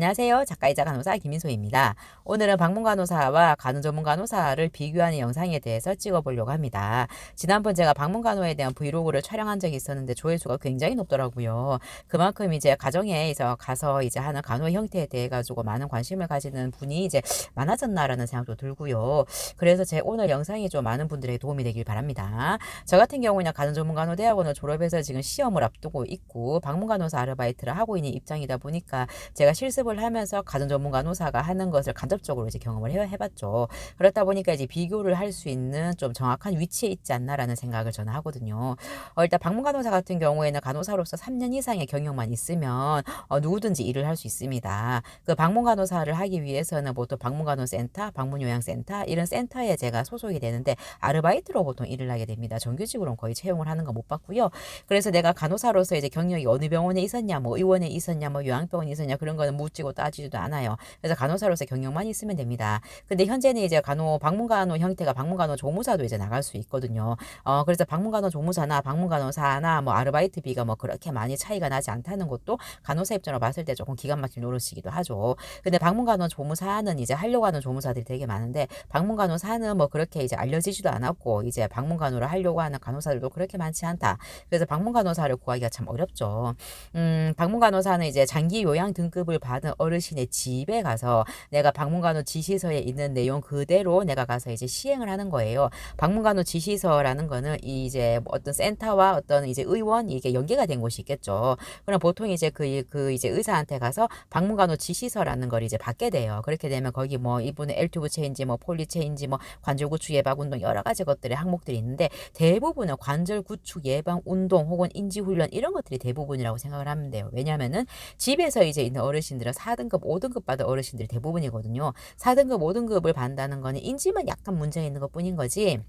안녕하세요. 작가이자 간호사 김인소입니다. 오늘은 방문 간호사와 간호 전문 간호사를 비교하는 영상에 대해서 찍어보려고 합니다. 지난번 제가 방문 간호에 대한 브이로그를 촬영한 적이 있었는데 조회수가 굉장히 높더라고요. 그만큼 이제 가정에서 가서 이제 하는 간호 형태에 대해 가지고 많은 관심을 가지는 분이 이제 많아졌나라는 생각도 들고요. 그래서 제 오늘 영상이 좀 많은 분들에게 도움이 되길 바랍니다. 저 같은 경우는 간호 전문 간호 대학원을 졸업해서 지금 시험을 앞두고 있고 방문 간호사 아르바이트를 하고 있는 입장이다 보니까 제가 실습 을 하면서 가정 전문 간호사가 하는 것을 간접적으로 이제 경험을 해, 해봤죠. 그렇다 보니까 이제 비교를 할 수 있는 좀 정확한 위치에 있지 않나라는 생각을 저는 하거든요. 어, 일단 방문 간호사 같은 경우에는 간호사로서 3년 이상의 경력만 있으면 어, 누구든지 일을 할 수 있습니다. 그 방문 간호사를 하기 위해서는 보통 방문 간호센터, 방문 요양센터 이런 센터에 제가 소속이 되는데 아르바이트로 보통 일을 하게 됩니다. 정규직으로는 거의 채용을 하는 거 못 봤고요. 그래서 내가 간호사로서 이제 경력이 어느 병원에 있었냐, 뭐 의원에 있었냐, 뭐 요양병원에 있었냐 그런 거는 묻지 고 따지지도 않아요. 그래서 간호사로서 경력만 있으면 됩니다. 근데 현재는 이제 간호 방문간호 형태가 방문간호 조무사도 이제 나갈 수 있거든요. 어 그래서 방문간호 조무사나 방문간호사나 뭐 아르바이트비가 뭐 그렇게 많이 차이가 나지 않다는 것도 간호사 입장으로 봤을 때 조금 기가 막힌 노릇이기도 하죠. 근데 방문간호 조무사는 이제 하려고 하는 조무사들이 되게 많은데 방문간호사는 뭐 그렇게 이제 알려지지도 않았고 이제 방문간호를 하려고 하는 간호사들도 그렇게 많지 않다. 그래서 방문간호사를 구하기가 참 어렵죠. 음, 방문간호사는 이제 장기 요양 등급을 받은 어르신의 집에 가서 내가 방문간호 지시서에 있는 내용 그대로 내가 가서 이제 시행을 하는 거예요. 방문간호 지시서라는 거는 이제 뭐 어떤 센터와 어떤 이제 의원 이게 연계가 된 곳이 있겠죠. 그럼 보통 이제 그, 그 이제 의사한테 가서 방문간호 지시서라는 걸 이제 받게 돼요. 그렇게 되면 거기 뭐 이분의 엘튜브 체인지 뭐 폴리 체인지 뭐 관절 구축 예방 운동 여러 가지 것들의 항목들이 있는데 대부분은 관절 구축 예방 운동 혹은 인지 훈련 이런 것들이 대부분이라고 생각을 하면 돼요. 왜냐면은 집에서 이제 있는 어르신들은 4등급, 5등급 받은 어르신들이 대부분이거든요. 4등급, 5등급을 받는다는 거는 인지만 약간 문제가 있는 것 뿐인 거지.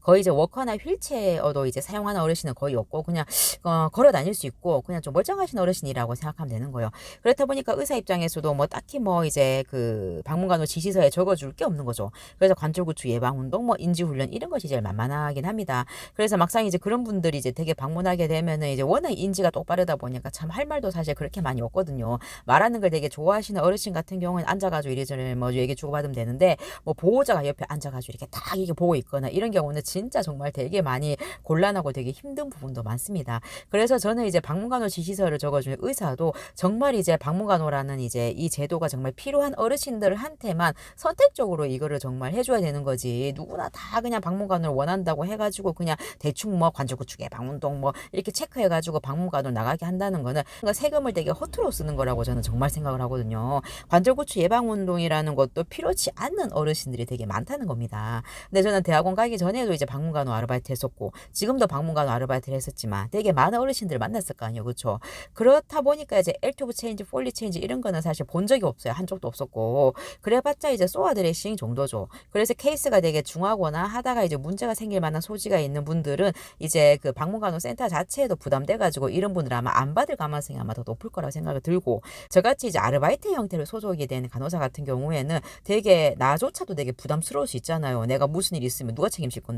거의 이제 워커나 휠체어도 이제 사용하는 어르신은 거의 없고 그냥 어, 걸어 다닐 수 있고 그냥 좀 멀쩡하신 어르신이라고 생각하면 되는 거예요. 그렇다 보니까 의사 입장에서도 뭐 딱히 뭐 이제 그 방문간호 지시서에 적어줄 게 없는 거죠. 그래서 관절구축 예방 운동, 뭐 인지 훈련 이런 것이 제일 만만하긴 합니다. 그래서 막상 이제 그런 분들이 이제 되게 방문하게 되면은 이제 워낙 인지가 똑바르다 보니까 참 할 말도 사실 그렇게 많이 없거든요. 말하는 걸 되게 좋아하시는 어르신 같은 경우는 앉아가지고 이래저래 뭐 얘기 주고받으면 되는데 뭐 보호자가 옆에 앉아가지고 이렇게 딱 이게 보고 있거나 이런 경우는 진짜 정말 되게 많이 곤란하고 되게 힘든 부분도 많습니다. 그래서 저는 이제 방문간호 지시서를 적어주는 의사도 정말 이제 방문간호라는 이제 이 제도가 정말 필요한 어르신들한테만 선택적으로 이거를 정말 해줘야 되는 거지. 누구나 다 그냥 방문간호를 원한다고 해가지고 그냥 대충 뭐 관절구축에 방문동 뭐 이렇게 체크해가지고 방문간호 나가게 한다는 거는 그러니까 세금을 되게 허투루 쓰는 거라고 저는 정말 생각을 하거든요. 관절구축 예방 운동이라는 것도 필요치 않는 어르신들이 되게 많다는 겁니다. 근데 저는 대학원 가기 전에 도 이제 방문간호 아르바이트 했었고 지금도 방문간호 아르바이트를 했었지만 되게 많은 어르신들을 만났을 거 아니에요. 그렇죠? 그렇다 보니까 이제 엘튜브 체인지, 폴리 체인지 이런 거는 사실 본 적이 없어요. 한쪽도 없었고 그래봤자 이제 소아 드레싱 정도죠. 그래서 케이스가 되게 중하거나 하다가 이제 문제가 생길 만한 소지가 있는 분들은 이제 그 방문간호 센터 자체에도 부담돼 가지고 이런 분들 아마 안 받을 가능성이 아마 더 높을 거라고 생각이 들고 저같이 이제 아르바이트 형태로 소속이 된 간호사 같은 경우에는 되게 나조차도 되게 부담스러울 수 있잖아요. 내가 무슨 일 있으면 누가 책임질 건데.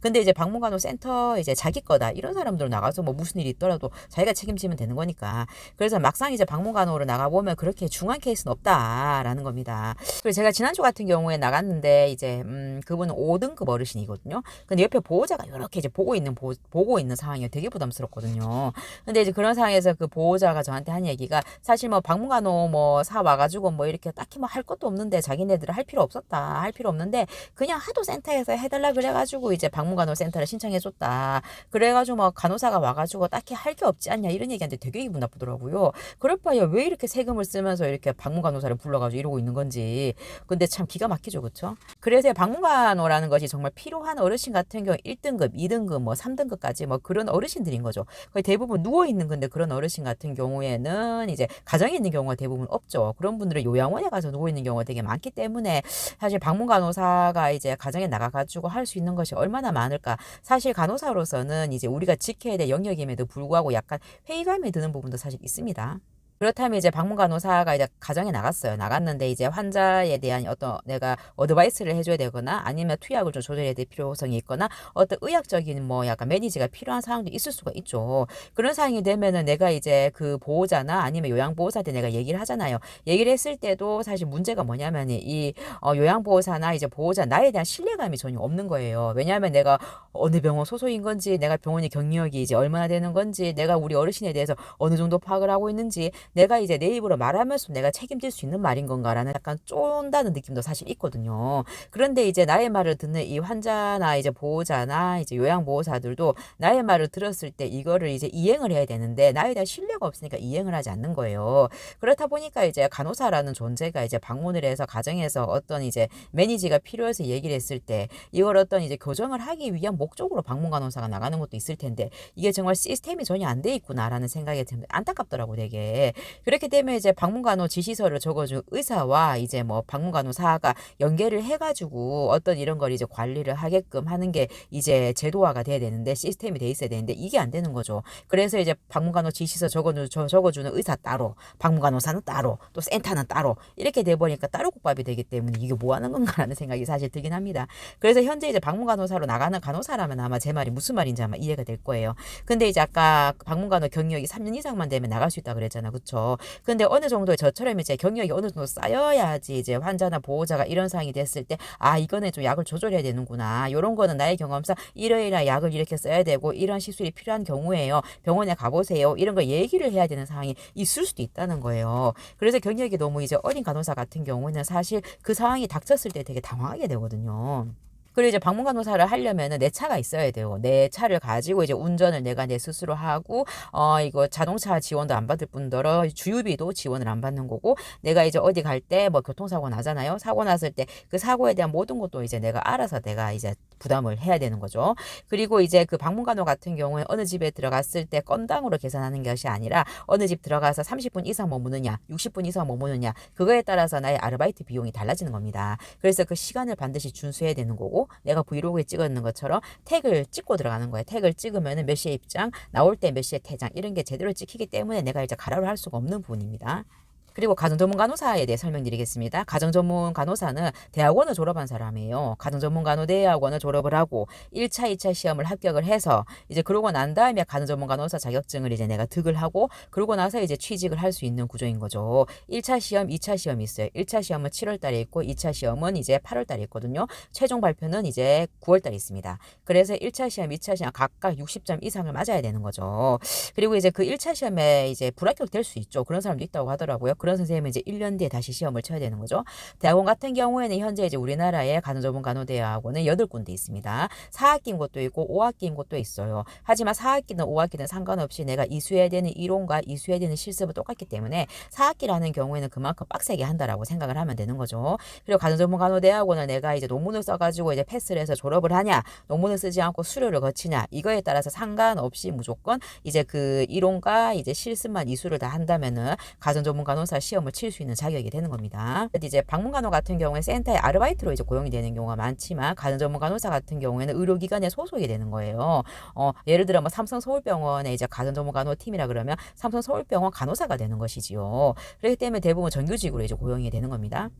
근데 이제 방문간호 센터 이제 자기 거다 이런 사람들 나가서 뭐 무슨 일이 있더라도 자기가 책임지면 되는 거니까. 그래서 막상 이제 방문간호로 나가 보면 그렇게 중한 케이스는 없다라는 겁니다. 그리고 제가 지난주 같은 경우에 나갔는데 이제 음 그분은 5등급 어르신이거든요. 근데 옆에 보호자가 이렇게 이제 보고 있는 보, 보고 있는 상황이 되게 부담스럽거든요. 근데 이제 그런 상황에서 그 보호자가 저한테 한 얘기가 사실 뭐 방문간호 뭐 사 와가지고 뭐 이렇게 딱히 뭐 할 것도 없는데 자기네들은 할 필요 없었다 할 필요 없는데 그냥 하도 센터에서 해달라 그래가지고 이제 방문간호 센터를 신청해줬다 그래가지고 뭐 간호사가 와가지고 딱히 할 게 없지 않냐 이런 얘기한테 되게 기분 나쁘더라고요. 그럴 바에 왜 이렇게 세금을 쓰면서 이렇게 방문간호사를 불러가지고 이러고 있는 건지 근데 참 기가 막히죠 그쵸? 그래서 방문간호라는 것이 정말 필요한 어르신 같은 경우 1등급, 2등급, 뭐 3등급까지 뭐 그런 어르신들인 거죠. 거의 대부분 누워 있는 건데 그런 어르신 같은 경우에는 이제 가정에 있는 경우가 대부분 없죠. 그런 분들은 요양원에 가서 누워 있는 경우가 되게 많기 때문에 사실 방문 간호사가 이제 가정에 나가가지고 할 수 있는 것이 얼마나 많을까. 사실 간호사로서는 이제 우리가 지켜야 될 영역임에도 불구하고 약간 회의감이 드는 부분도 사실 있습니다. 그렇다면 이제 방문 간호사가 이제 가정에 나갔어요. 나갔는데 이제 환자에 대한 어떤 내가 어드바이스를 해줘야 되거나 아니면 투약을 좀 조절해야 될 필요성이 있거나 어떤 의학적인 뭐 약간 매니지가 필요한 상황도 있을 수가 있죠. 그런 상황이 되면은 내가 이제 그 보호자나 아니면 요양보호사한테 내가 얘기를 하잖아요. 얘기를 했을 때도 사실 문제가 뭐냐면 이 어, 요양보호사나 이제 보호자 나에 대한 신뢰감이 전혀 없는 거예요. 왜냐하면 내가 어느 병원 소속인 건지 내가 병원의 경력이 이제 얼마나 되는 건지 내가 우리 어르신에 대해서 어느 정도 파악을 하고 있는지 내가 이제 내 입으로 말하면서 내가 책임질 수 있는 말인 건가라는 약간 쫀다는 느낌도 사실 있거든요. 그런데 이제 나의 말을 듣는 이 환자나 이제 보호자나 이제 요양보호사들도 나의 말을 들었을 때 이거를 이제 이행을 해야 되는데 나에 대한 신뢰가 없으니까 이행을 하지 않는 거예요. 그렇다 보니까 이제 간호사라는 존재가 이제 방문을 해서 가정에서 어떤 이제 매니지가 필요해서 얘기를 했을 때 이걸 어떤 이제 교정을 하기 위한 목적으로 방문 간호사가 나가는 것도 있을 텐데 이게 정말 시스템이 전혀 안 돼 있구나라는 생각이 좀 안타깝더라고 되게 그렇게 되면 이제 방문 간호 지시서를 적어준 의사와 이제 뭐 방문 간호사가 연계를 해가지고 어떤 이런 걸 이제 관리를 하게끔 하는 게 이제 제도화가 돼야 되는데 시스템이 돼 있어야 되는데 이게 안 되는 거죠. 그래서 이제 방문 간호 지시서 적어주, 적어주는 의사 따로 방문 간호사는 따로 또 센터는 따로 이렇게 돼 버리니까 따로 국밥이 되기 때문에 이게 뭐 하는 건가라는 생각이 사실 들긴 합니다. 그래서 현재 이제 방문 간호사로 나가는 간호사라면 아마 제 말이 무슨 말인지 아마 이해가 될 거예요. 근데 이제 아까 방문 간호 경력이 3년 이상만 되면 나갈 수 있다 그랬잖아. 그 쵸? 근데 어느 정도 저처럼 이제 경력이 어느 정도 쌓여야지 이제 환자나 보호자가 이런 상황이 됐을 때 아, 이거는 좀 약을 조절해야 되는구나. 요런 거는 나의 경험상 이러이러 약을 이렇게 써야 되고 이런 시술이 필요한 경우에요. 병원에 가보세요. 이런 거 얘기를 해야 되는 상황이 있을 수도 있다는 거예요. 그래서 경력이 너무 이제 어린 간호사 같은 경우는 사실 그 상황이 닥쳤을 때 되게 당황하게 되거든요. 그리고 이제 방문 간호사를 하려면은 내 차가 있어야 돼요. 내 차를 가지고 이제 운전을 내가 내 스스로 하고 어 이거 자동차 지원도 안 받을 뿐더러 주유비도 지원을 안 받는 거고 내가 이제 어디 갈 때 뭐 교통사고 나잖아요. 사고 났을 때 그 사고에 대한 모든 것도 이제 내가 알아서 내가 이제 부담을 해야 되는 거죠. 그리고 이제 그 방문 간호 같은 경우에 어느 집에 들어갔을 때 건당으로 계산하는 것이 아니라 어느 집 들어가서 30분 이상 머무느냐, 60분 이상 머무느냐 그거에 따라서 나의 아르바이트 비용이 달라지는 겁니다. 그래서 그 시간을 반드시 준수해야 되는 거고 내가 브이로그에 찍었는 것처럼 태그를 찍고 들어가는 거예요. 태그를 찍으면은 몇 시에 입장, 나올 때 몇 시에 퇴장 이런 게 제대로 찍히기 때문에 내가 이제 가라로 할 수가 없는 부분입니다. 그리고 가정전문 간호사에 대해 설명드리겠습니다. 가정전문 간호사는 대학원을 졸업한 사람이에요. 가정전문 간호대학원을 졸업을 하고 1차, 2차 시험을 합격을 해서 이제 그러고 난 다음에 가정전문 간호사 자격증을 이제 내가 득을 하고 그러고 나서 이제 취직을 할 수 있는 구조인 거죠. 1차 시험, 2차 시험이 있어요. 1차 시험은 7월 달에 있고 2차 시험은 이제 8월 달에 있거든요. 최종 발표는 이제 9월 달에 있습니다. 그래서 1차 시험, 2차 시험 각각 60점 이상을 맞아야 되는 거죠. 그리고 이제 그 1차 시험에 이제 불합격 될 수 있죠. 그런 사람도 있다고 하더라고요. 그런 선생님은 이제 1년 뒤에 다시 시험을 쳐야 되는 거죠. 대학원 같은 경우에는 현재 이제 우리나라에 간호전문 간호대학원은 8군데 있습니다. 4학기인 곳도 있고 5학기인 곳도 있어요. 하지만 4학기는 5학기는 상관없이 내가 이수해야 되는 이론과 이수해야 되는 실습은 똑같기 때문에 4학기라는 경우에는 그만큼 빡세게 한다라고 생각을 하면 되는 거죠. 그리고 간호전문 간호대학원을 내가 이제 논문을 써가지고 이제 패스를 해서 졸업을 하냐, 논문을 쓰지 않고 수료를 거치냐, 이거에 따라서 상관없이 무조건 이제 그 이론과 이제 실습만 이수를 다 한다면은 가정전문 간호 사 시험을 칠 수 있는 자격이 되는 겁니다. 이제 방문간호 같은 경우에 센터에 아르바이트로 이제 고용이 되는 경우가 많지만 가정전문 간호사 같은 경우에는 의료기관에 소속이 되는 거예요. 어, 예를 들어 뭐 삼성 서울병원에 이제 가정전문 간호 팀이라 그러면 삼성 서울병원 간호사가 되는 것이지요. 그렇기 때문에 대부분 정규직으로 이제 고용이 되는 겁니다.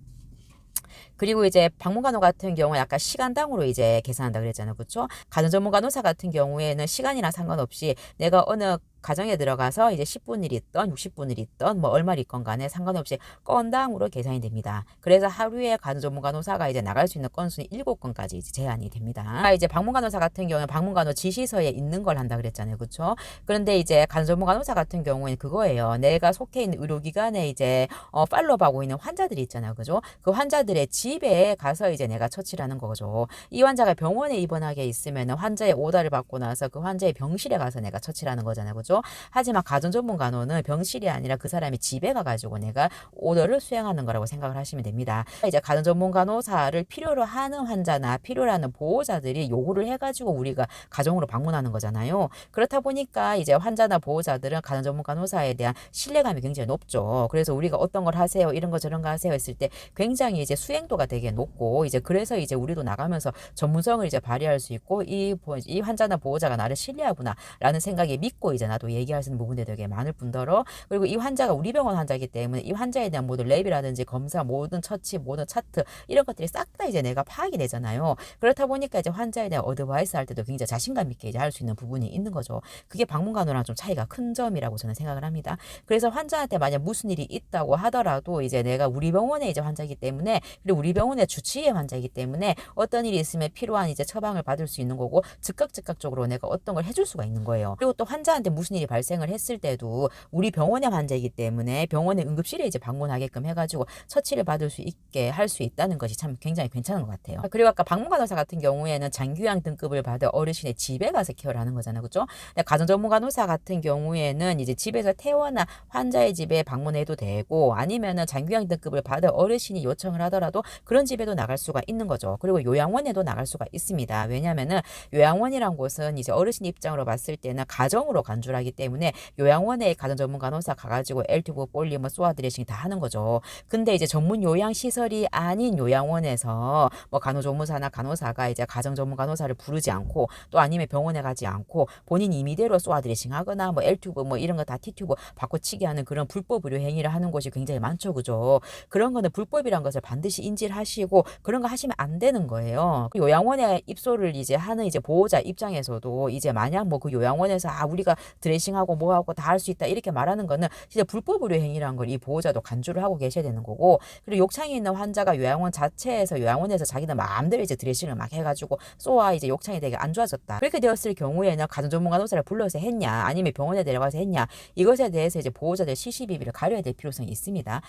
그리고 이제 방문간호 같은 경우는 약간 시간당으로 이제 계산한다 그랬잖아요. 그렇죠? 가정전문 간호사 같은 경우에는 시간이랑 상관없이 내가 어느 가정에 들어가서 이제 10분일 있던 60분일 있던 뭐 얼마일 있건 간에 상관없이 건당으로 계산이 됩니다. 그래서 하루에 간호 전문 간호사가 이제 나갈 수 있는 건수는 7건까지 이제 제한이 됩니다. 아, 이제 방문 간호사 같은 경우는 방문 간호 지시서에 있는 걸 한다 그랬잖아요. 그렇죠? 그런데 이제 간호 전문 간호사 같은 경우에는 그거예요. 내가 속해 있는 의료기관에 이제 어, 팔로우하고 있는 환자들이 있잖아요. 그죠? 그 환자들의 집에 가서 이제 내가 처치를 하는 거죠. 이 환자가 병원에 입원하게 있으면 환자의 오다를 받고 나서 그 환자의 병실에 가서 내가 처치를 하는 거잖아요. 그죠? 거죠. 하지만 가정 전문 간호는 병실이 아니라 그 사람이 집에 가가지고 내가 오더를 수행하는 거라고 생각을 하시면 됩니다. 이제 가정 전문 간호사를 필요로 하는 환자나 필요로 하는 보호자들이 요구를 해가지고 우리가 가정으로 방문하는 거잖아요. 그렇다 보니까 이제 환자나 보호자들은 가정 전문 간호사에 대한 신뢰감이 굉장히 높죠. 그래서 우리가 어떤 걸 하세요, 이런 거 저런 거 하세요 했을 때 굉장히 이제 수행도가 되게 높고 이제 그래서 이제 우리도 나가면서 전문성을 이제 발휘할 수 있고 이, 이 환자나 보호자가 나를 신뢰하구나라는 생각이 믿고 이제 나 환자도 얘기할 수 있는 부분들이 되게 많을 뿐더러 그리고 이 환자가 우리 병원 환자이기 때문에 이 환자에 대한 모든 랩이라든지 검사 모든 처치 모든 차트 이런 것들이 싹 다 이제 내가 파악이 되잖아요. 그렇다 보니까 이제 환자에 대한 어드바이스 할 때도 굉장히 자신감 있게 이제 할 수 있는 부분이 있는 거죠. 그게 방문간호랑 좀 차이가 큰 점이라고 저는 생각을 합니다. 그래서 환자한테 만약 무슨 일이 있다고 하더라도 이제 내가 우리 병원에 이제 환자이기 때문에 그리고 우리 병원의 주치의 환자이기 때문에 어떤 일이 있으면 필요한 이제 처방을 받을 수 있는 거고 즉각 즉각적으로 내가 어떤 걸 해줄 수가 있는 거예요. 그리고 또 환자한테 무슨 일이 발생을 했을 때도 우리 병원의 환자이기 때문에 병원의 응급실에 이제 방문하게끔 해가지고 처치를 받을 수 있게 할 수 있다는 것이 참 굉장히 괜찮은 것 같아요. 그리고 아까 방문간호사 같은 경우에는 장규양 등급을 받은 어르신의 집에 가서 케어를 하는 거잖아요, 그렇죠? 가정전문간호사 같은 경우에는 이제 집에서 태어나 환자의 집에 방문해도 되고 아니면은 장규양 등급을 받은 어르신이 요청을 하더라도 그런 집에도 나갈 수가 있는 거죠. 그리고 요양원에도 나갈 수가 있습니다. 왜냐하면은 요양원이란 곳은 이제 어르신 입장으로 봤을 때는 가정으로 간주 하기 때문에 요양원에 가정 전문 간호사 가가지고 엘튜브, 볼리, 뭐 소아 드레싱 다 하는 거죠. 근데 이제 전문 요양 시설이 아닌 요양원에서 뭐 간호 조무사나 간호사가 이제 가정 전문 간호사를 부르지 않고 또 아니면 병원에 가지 않고 본인 임의대로 소아 드레싱 하거나 뭐 엘튜브 뭐 이런 거 다 티튜브 바꿔치기 하는 그런 불법 의료 행위를 하는 곳이 굉장히 많죠, 그죠? 그런 거는 불법이란 것을 반드시 인지를 하시고 그런 거 하시면 안 되는 거예요. 그 요양원에 입소를 이제 하는 이제 보호자 입장에서도 이제 만약 뭐 그 요양원에서 아 우리가 드레 싱하고 뭐하고 다 할 수 있다 이렇게 말하는 거는 진짜 불법 의료 행위라는 걸 이 보호자도 간주를 하고 계셔야 되는 거고 그리고 욕창이 있는 환자가 요양원 자체에서 요양원에서 자기는 마음대로 이제 드레싱을 막 해가지고 쏘아 이제 욕창이 되게 안 좋아졌다 그렇게 되었을 경우에는 가정 전문간호사를 불러서 했냐 아니면 병원에 데려가서 했냐 이것에 대해서 이제 보호자들 시시비비를 가려야 될 필요성이 있습니다.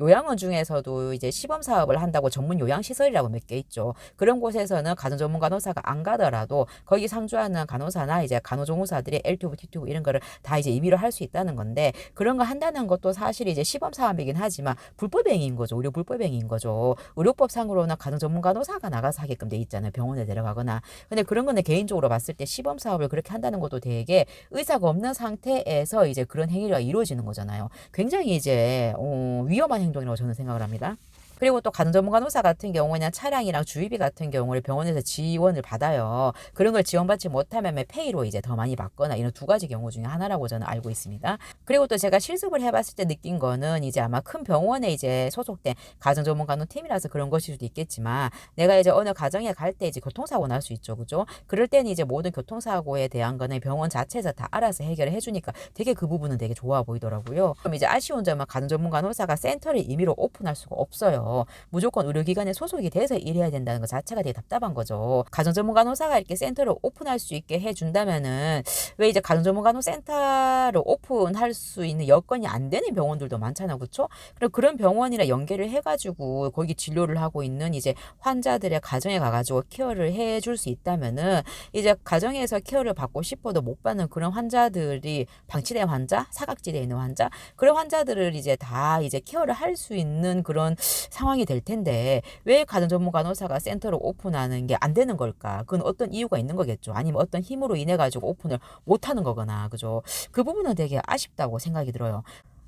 요양원 중에서도 이제 시범 사업을 한다고 전문 요양 시설이라고 몇 개 있죠. 그런 곳에서는 가정 전문 간호사가 안 가더라도 거기 상주하는 간호사나 이제 간호조무사들이 L튜브, T튜브 이런 거를 다 이제 임의로 할 수 있다는 건데 그런 거 한다는 것도 사실 이제 시범 사업이긴 하지만 불법 행위인 거죠. 의료 불법 행위인 거죠. 의료법상으로는 가정 전문 간호사가 나가서 하게끔 돼 있잖아요. 병원에 데려가거나. 근데 그런 거는 개인적으로 봤을 때 시범 사업을 그렇게 한다는 것도 되게 의사가 없는 상태에서 이제 그런 행위가 이루어지는 거잖아요. 굉장히 이제 어, 위험한 행동이라고 저는 생각을 합니다. 그리고 또 가정전문간호사 같은 경우에는 차량이랑 주의비 같은 경우를 병원에서 지원을 받아요. 그런 걸 지원받지 못하면 페이로 이제 더 많이 받거나 이런 두 가지 경우 중에 하나라고 저는 알고 있습니다. 그리고 또 제가 실습을 해봤을 때 느낀 거는 이제 아마 큰 병원에 이제 소속된 가정전문간호 팀이라서 그런 것일 수도 있겠지만 내가 이제 어느 가정에 갈 때 이제 교통사고 날 수 있죠. 그죠? 그럴 때는 이제 모든 교통사고에 대한 거는 병원 자체에서 다 알아서 해결을 해주니까 되게 그 부분은 되게 좋아 보이더라고요. 그럼 이제 아쉬운 점은 가정전문간호사가 센터를 임의로 오픈할 수가 없어요. 무조건 의료기관에 소속이 돼서 일해야 된다는 것 자체가 되게 답답한 거죠. 가정전문간호사가 이렇게 센터를 오픈할 수 있게 해준다면은 왜 이제 가정전문간호 센터를 오픈할 수 있는 여건이 안 되는 병원들도 많잖아, 그렇죠? 그리고 그런 병원이랑 연계를 해가지고 거기 진료를 하고 있는 이제 환자들의 가정에 가가지고 케어를 해줄 수 있다면은 이제 가정에서 케어를 받고 싶어도 못 받는 그런 환자들이 방치된 환자, 사각지대에 있는 환자 그런 환자들을 이제 다 이제 케어를 할 수 있는 그런 상황이 될 텐데 왜 가정 전문 간호사가 센터를 오픈하는 게 안 되는 걸까? 그건 어떤 이유가 있는 거겠죠. 아니면 어떤 힘으로 인해 가지고 오픈을 못 하는 거거나 그죠? 그 부분은 되게 아쉽다고 생각이 들어요.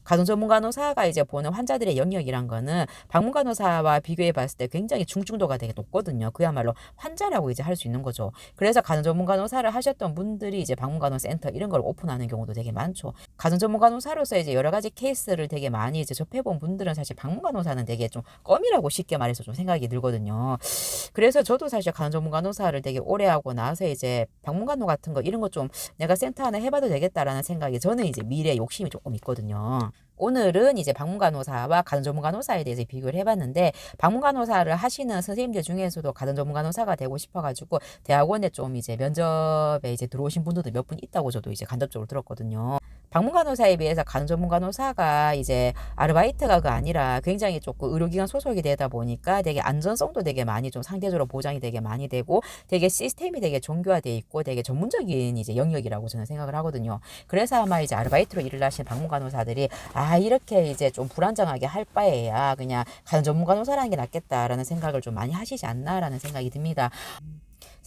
가정전문 간호사가 이제 보는 환자들의 영역이란 거는 방문 간호사와 비교해 봤을 때 굉장히 중증도가 되게 높거든요. 그야말로 환자라고 이제 할 수 있는 거죠. 그래서 가정전문 간호사를 하셨던 분들이 이제 방문 간호 센터 이런 걸 오픈하는 경우도 되게 많죠. 가정전문 간호사로서 이제 여러 가지 케이스를 되게 많이 이제 접해 본 분들은 사실 방문 간호사는 되게 좀 껌이라고 쉽게 말해서 좀 생각이 들거든요. 그래서 저도 사실 가정전문 간호사를 되게 오래 하고 나서 이제 방문 간호 같은 거 이런 거 좀 내가 센터 하나 해 봐도 되겠다라는 생각이 저는 이제 미래 욕심이 조금 있거든요. 오늘은 이제 방문간호사와 가정전문간호사에 대해서 비교를 해봤는데 방문간호사를 하시는 선생님들 중에서도 가정전문간호사가 되고 싶어가지고 대학원에 좀 이제 면접에 이제 들어오신 분들도 몇 분 있다고 저도 이제 간접적으로 들었거든요. 방문 간호사에 비해서 간전문간호사가 이제 아르바이트가가 아니라 굉장히 조금 의료기관 소속이 되다 보니까 되게 안전성도 되게 많이 좀 상대적으로 보장이 되게 많이 되고 되게 시스템이 되게 정교화돼 있고 되게 전문적인 이제 영역이라고 저는 생각을 하거든요. 그래서 아마 이제 아르바이트로 일을 하시는 방문 간호사들이 아 이렇게 이제 좀 불안정하게 할 바에야 그냥 간전문간호사라는 게 낫겠다라는 생각을 좀 많이 하시지 않나라는 생각이 듭니다.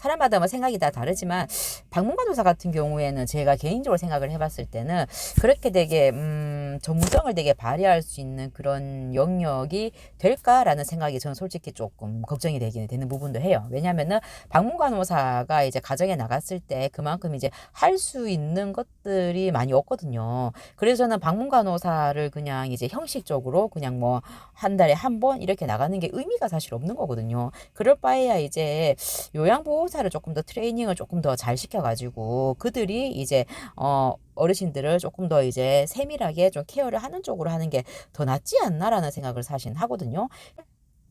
사람마다 뭐 생각이 다 다르지만 방문간호사 같은 경우에는 제가 개인적으로 생각을 해봤을 때는 그렇게 되게 음, 전문성을 되게 발휘할 수 있는 그런 영역이 될까라는 생각이 저는 솔직히 조금 걱정이 되기는 되는 부분도 해요. 왜냐하면은 방문간호사가 이제 가정에 나갔을 때 그만큼 이제 할 수 있는 것들이 많이 없거든요. 그래서 저는 방문간호사를 그냥 이제 형식적으로 그냥 뭐 한 달에 한 번 이렇게 나가는 게 의미가 사실 없는 거거든요. 그럴 바에야 이제 요양보호 사를 조금 더 트레이닝을 조금 더 잘 시켜가지고 그들이 이제 어 어르신들을 조금 더 이제 세밀하게 좀 케어를 하는 쪽으로 하는 게 더 낫지 않나라는 생각을 사실 하거든요.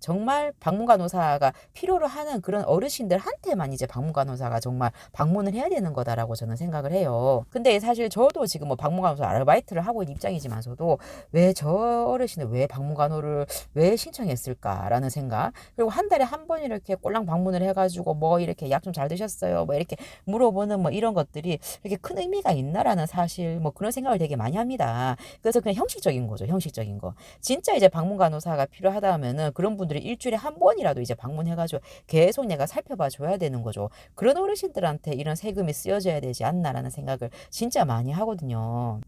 정말 방문 간호사가 필요로 하는 그런 어르신들한테만 이제 방문 간호사가 정말 방문을 해야 되는 거다라고 저는 생각을 해요. 근데 사실 저도 지금 뭐 방문 간호사 아르바이트를 하고 있는 입장이지만서도 왜 저 어르신을 왜 방문 간호를 왜 신청했을까라는 생각 그리고 한 달에 한 번 이렇게 꼴랑 방문을 해가지고 뭐 이렇게 약 좀 잘 드셨어요 뭐 이렇게 물어보는 뭐 이런 것들이 이렇게 큰 의미가 있나라는 사실 뭐 그런 생각을 되게 많이 합니다. 그래서 그냥 형식적인 거죠 형식적인 거 진짜 이제 방문 간호사가 필요하다 하면은 그런 분들 이 일주일에 한 번이라도 이제 방문해가지고 계속 내가 살펴봐 줘야 되는 거죠. 그런 어르신들한테 이런 세금이 쓰여져야 되지 않나라는 생각을 진짜 많이 하거든요.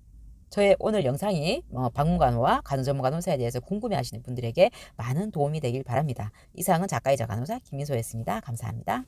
저의 오늘 영상이 어, 방문간호와 간호전문간호사에 대해서 궁금해하시는 분들에게 많은 도움이 되길 바랍니다. 이상은 작가이자 간호사 김민소였습니다. 감사합니다.